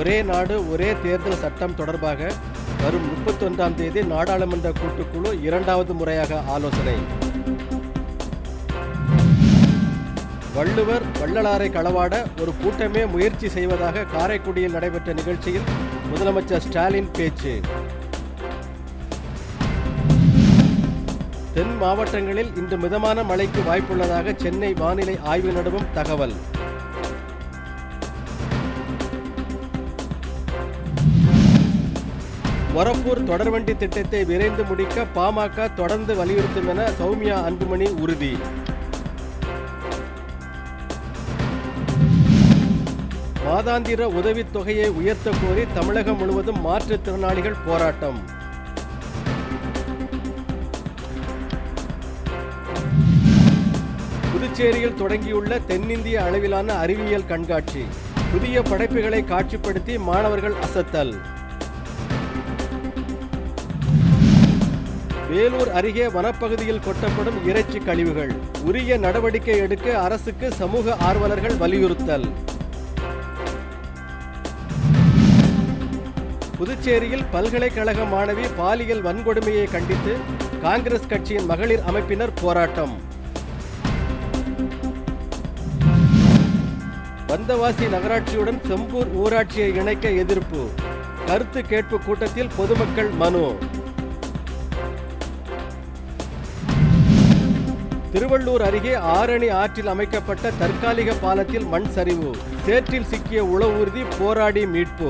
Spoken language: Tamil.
ஒரே நாடு ஒரே தேர்தல் சட்டம் தொடர்பாக வரும் முப்பத்தொன்றாம் தேதி நாடாளுமன்ற கூட்டுக்குழு இரண்டாவது முறையாக ஆலோசனை. வள்ளுவர் வள்ளலாரை களவாட ஒரு கூட்டமே முயற்சி செய்வதாக காரைக்குடியில் நடைபெற்ற நிகழ்ச்சியில் முதலமைச்சர் ஸ்டாலின் பேச்சு. தென் மாவட்டங்களில் இன்று மிதமான மழைக்கு வாய்ப்புள்ளதாக சென்னை வானிலை ஆய்வு நடுவும் தகவல். மொரப்பூர் தொடர்வண்டி திட்டத்தை விரைந்து முடிக்க பாமக தொடர்ந்து வலியுறுத்தும் என சௌமியா அன்புமணி உறுதி. மாதாந்திர உதவித் தொகையை உயர்த்த கோரி தமிழகம் முழுவதும் மாற்றுத்திறனாளிகள் போராட்டம். புதுச்சேரியில் தொடங்கியுள்ள தென்னிந்திய அளவிலான அறிவியல் கண்காட்சி. புதிய படைப்புகளை காட்சிப்படுத்தி மாணவர்கள் அசத்தல். வேலூர் அருகே வனப்பகுதியில் கொட்டப்படும் இறைச்சி கழிவுகள். உரிய நடவடிக்கை எடுக்க அரசுக்கு சமூக ஆர்வலர்கள் வலியுறுத்தல். புதுச்சேரியில் பல்கலைக்கழக மாணவி பாலியல் வன்கொடுமையை கண்டித்து காங்கிரஸ் கட்சியின் மகளிர் அமைப்பினர் போராட்டம். வந்தவாசி நகராட்சியுடன் செம்பூர் ஊராட்சியை இணைக்க எதிர்ப்பு. கருத்து கேட்பு கூட்டத்தில் பொதுமக்கள் மனு. திருவள்ளூர் அருகே ஆரணி ஆற்றில் அமைக்கப்பட்ட தற்காலிக பாலத்தில் மண் சரிவு. சேற்றில் சிக்கிய உளவூர்தி போராடி மீட்பு.